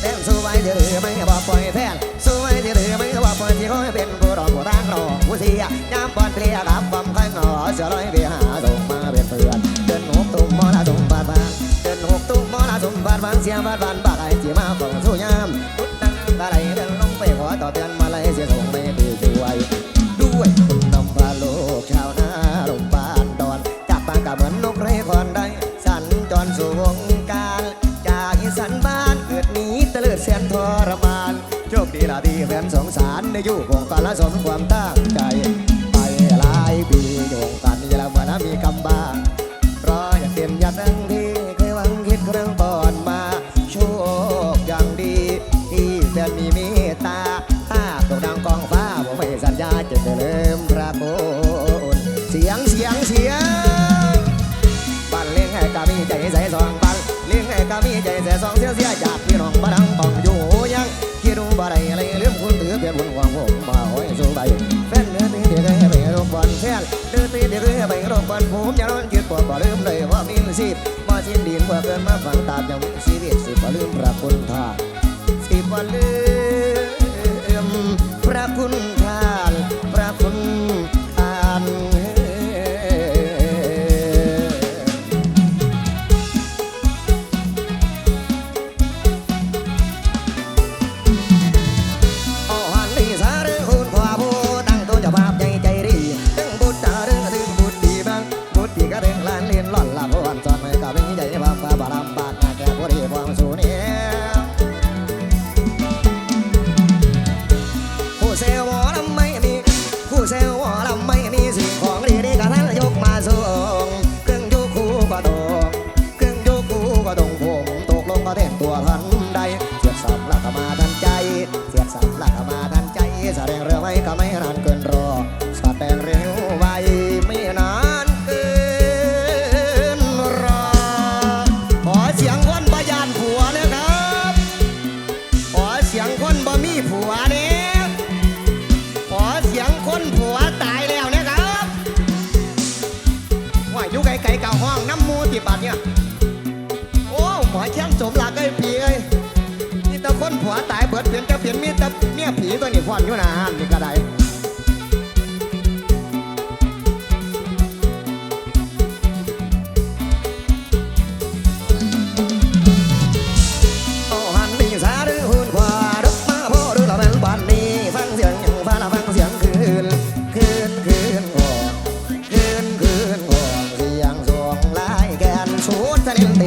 แฟนสู้ไว้ที่เรือไม่บอกปล่อยแฟนสู้ไว้ที่เรือไม่บอกปล่อยที่คอยเป็นผู้รองผู้ตั้งรอผู้เสียน้ำบอลเลียรับความค่อยงอเสืลอยไปหาส่งมาเปลือนเดินหกตุ้มมอลาส่งบาดบาเดินหกตุ้มมอลาส่งบาบางเสียบบานบาดไหลที่มาของสู้ยามบาด ผมอย้อนคิดว่าบลืมเลยว่ามีสิบมาสิ้นดินเพื่อเกินมาฝังตาจำชีวิตสิบ่ลืมพระคุณท่าสิบ่ลืม โชว์แสดง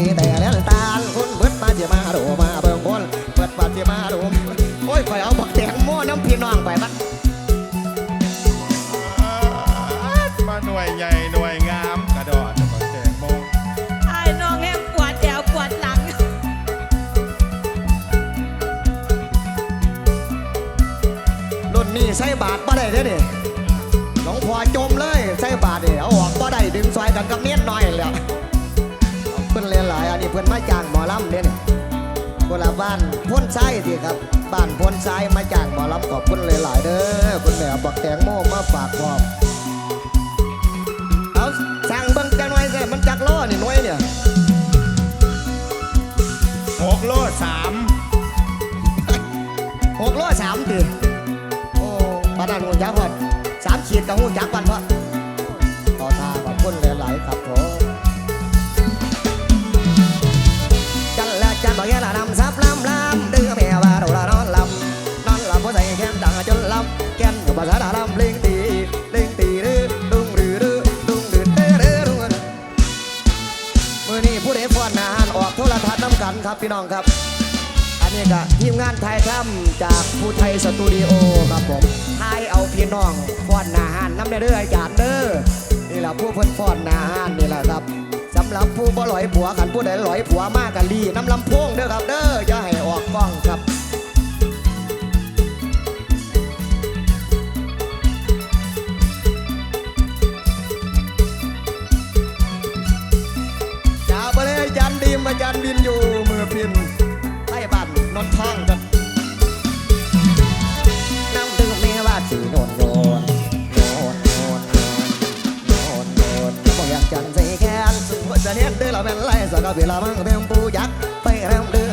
ชายสิครับ บ้านพนชายมาจากบ่อรับขอบคุณหลายๆเด้อคุณแม่บอกแตงโมมาฝากพอมเอาสั่งเบิ้งจังไว้สิมันจักล้อนี่น้อยเนี่ยหกล้อสามหกล้อสามถือโอ้ปานันหัวจักพอดสามขีดกับหัวจักพันพอดับพี่น้องครับ อันนี้ก็ทีมงานไทยถ้ำจากภูไทยสตูดิโอครับผมทายเอาพี่น้องฟ้อนนาฮานน้ำเด้ออาจารย์เด้อนี่แหละผู้เพิ่นฟ้อนนาฮานนี่แหละครับสำหรับผู้บ่ลอยผัวกันผู้ใดลอยผัวมากกันลีน้ำลำโพงเด้อครับเด้อจะให้ออกกล้องครับจะไปยันดีมาจันบินอยู่ เดือละเป็นไรสักกะเวลามังเป็นผู้ยักษ์ไปเร็วเดือ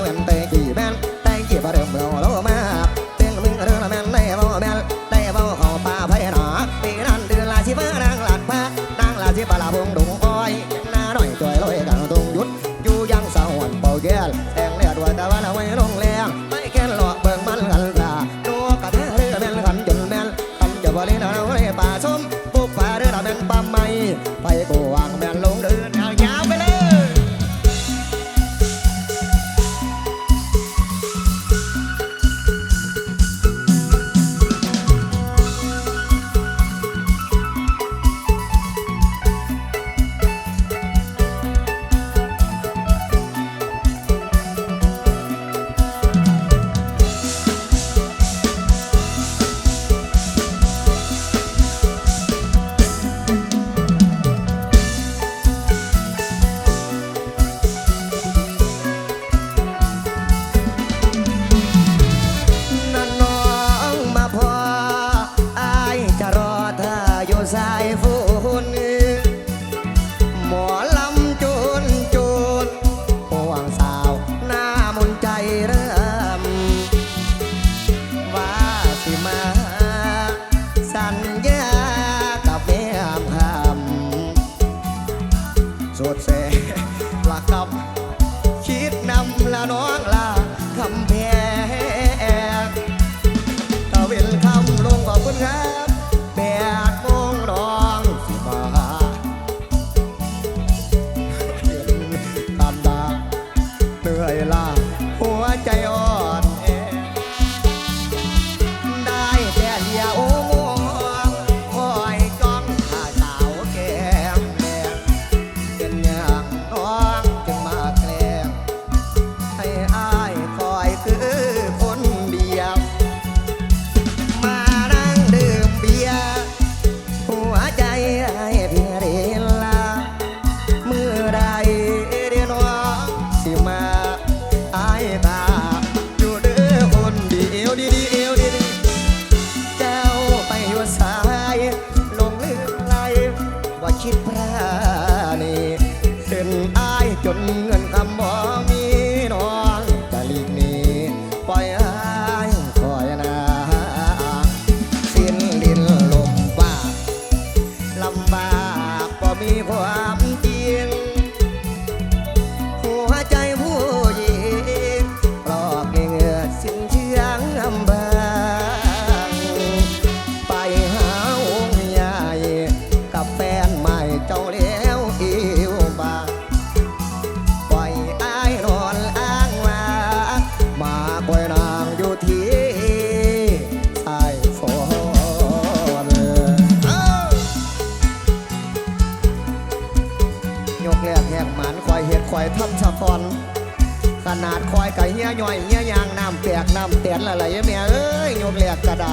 เหี้ยย่อยเหี้ยยางน้ำแตกน้ำเตียนละไรแม่เอ้ยโยกแหลกกระได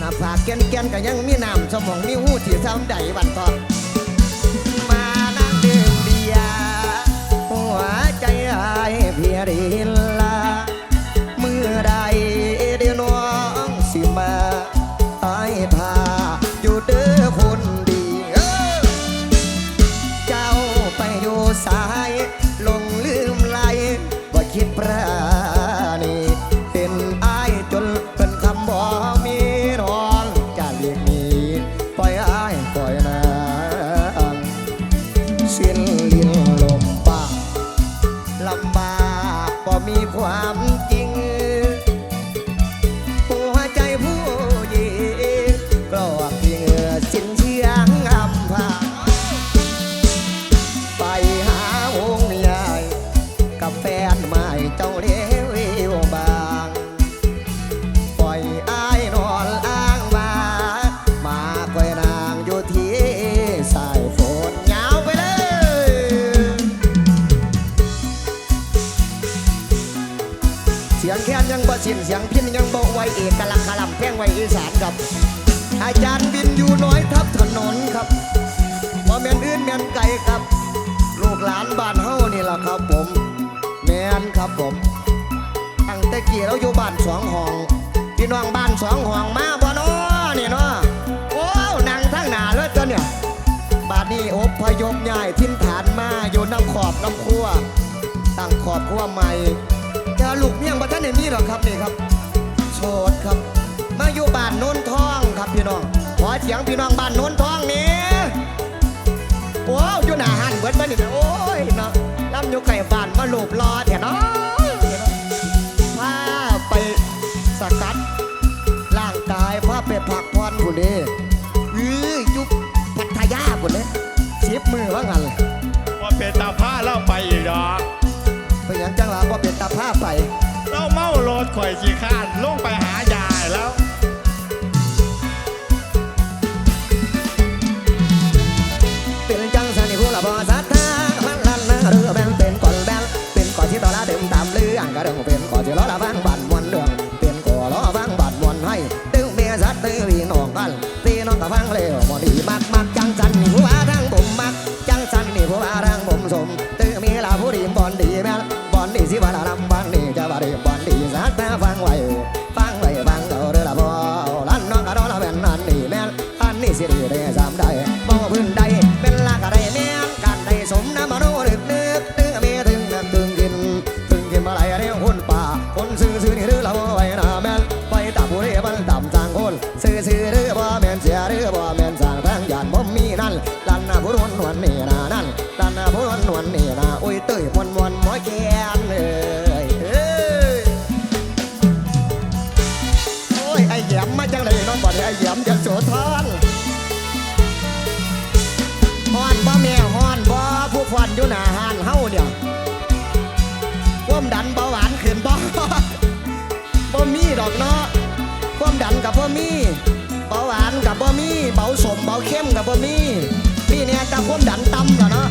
น้ำผากแก่นแก่นก็ยังมีน้ำสมองมีหูที่ซ้ำใดบันทองมานั่งดื่มเบียหัวใจไอ้เพียรินละเมื่อใด คิดแปร แค้นยังบ่สิ้นเสียงพินยังบ่ไวเอกลักษณ์กะลำแพงไวอีสานครับ อาจารย์บินอยู่น้อยทับถนนครับบ่แม่นอื่นแม่นไก่ครับ ลูกหลานบ้านเฮานี่ล่ะครับผม แม่นครับผมตั้งแต่กี่เราอยู่บ้านสองห้องพี่น้องบ้านสองห้องมาบ่เนานี่เนาะโอ้นั่งทั้งหนาเลยจ้วเนี่ยบ้านนี้อบพยพใหญ่ทิ้นฐานมาอยู่น้ำขอบน้ำครัวตั้งขอบครัวใหม่ ลูกเมียงบ่ท่านไหนนี่หรอครับนี่ครับโชดครับ มาอยู่บ้านโน้นทองครับพี่น้องขอเสียงพี่น้องบ้านโน้นทองนี่ว้าวอยู่หน้าหันเบิดบ่นี่โอ้ยเนาะลำอยู่ไก่บ้านมาลูบรอแท้เนาะ ข่อยขี้ข้านลงไป บ่มีเบาหวานกับบ่มีเบาสมเบาเข้มกับบ่มีพี่เนี่ยตาความดันต่ำแล้วเนาะ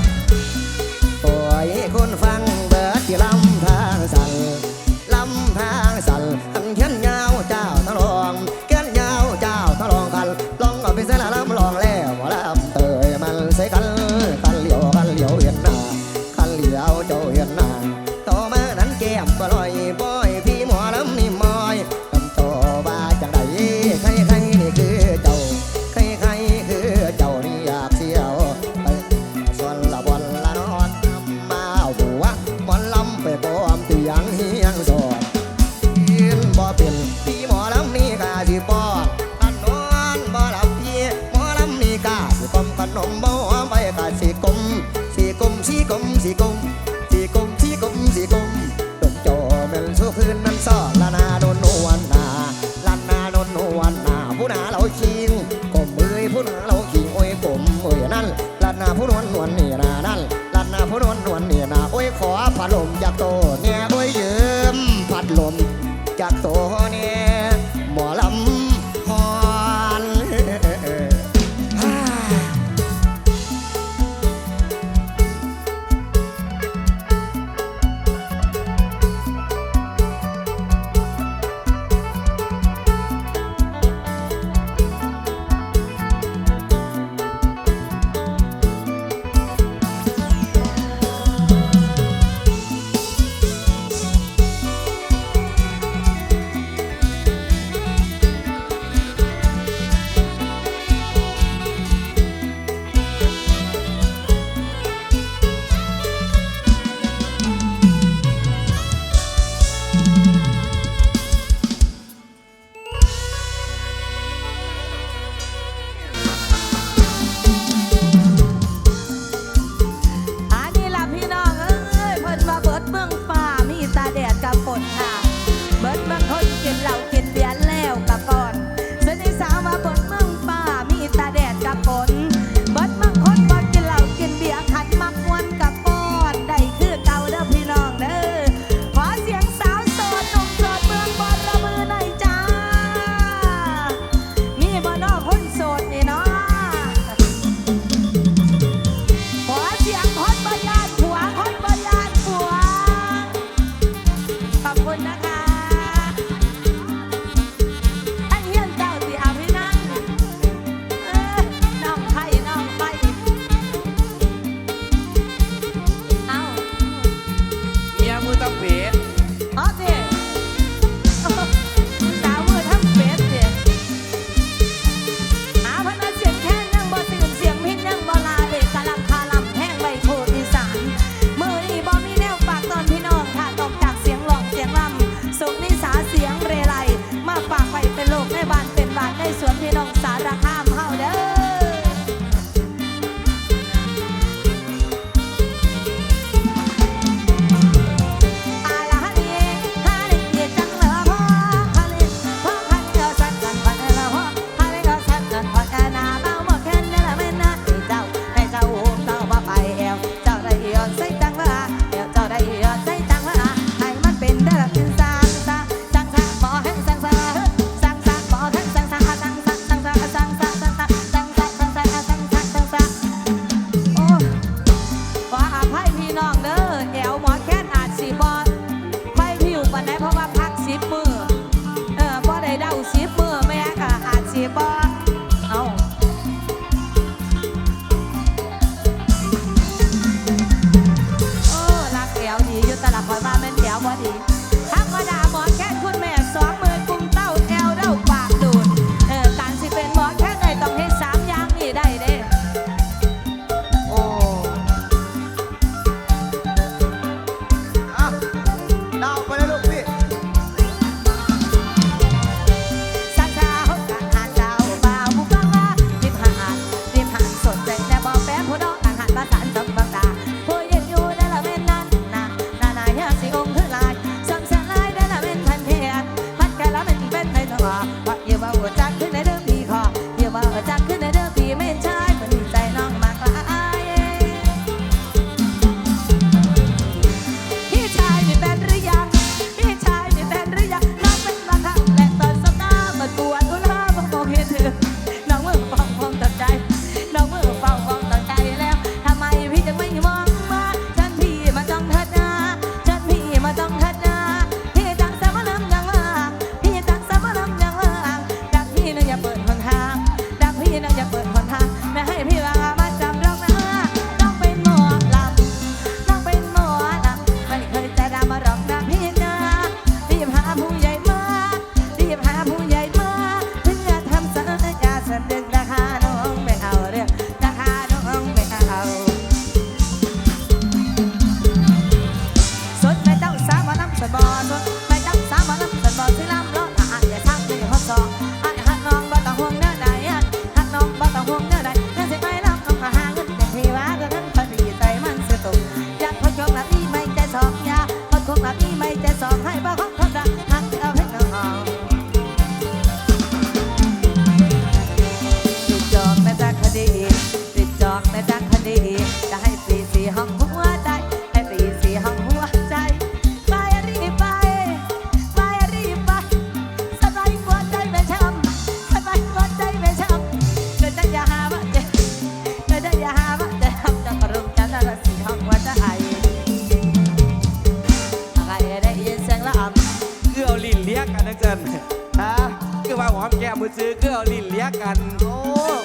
ซื้อเกลียวลิ้นเลียกัน โอ้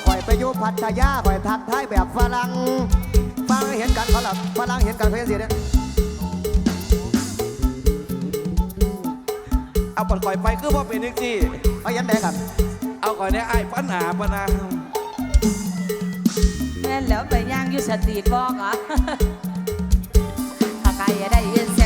ข่อยไปอยู่พัทยาข่อยทักทายแบบฝรั่งฝรั่งเห็นกันเขาหลับฝรั่งเห็นกันเขาเห็นเสียเนี่ยเอาปอดข่อยไปคือว่าเป็นนึกสิเขาเห็นแดงกันเอาคอยเนี่ยไอ้ฝันหาปัญหาแม่นแล้วไปย่างอยุสตรีทอกเหรอถ้าใครยากได้ยินเสียง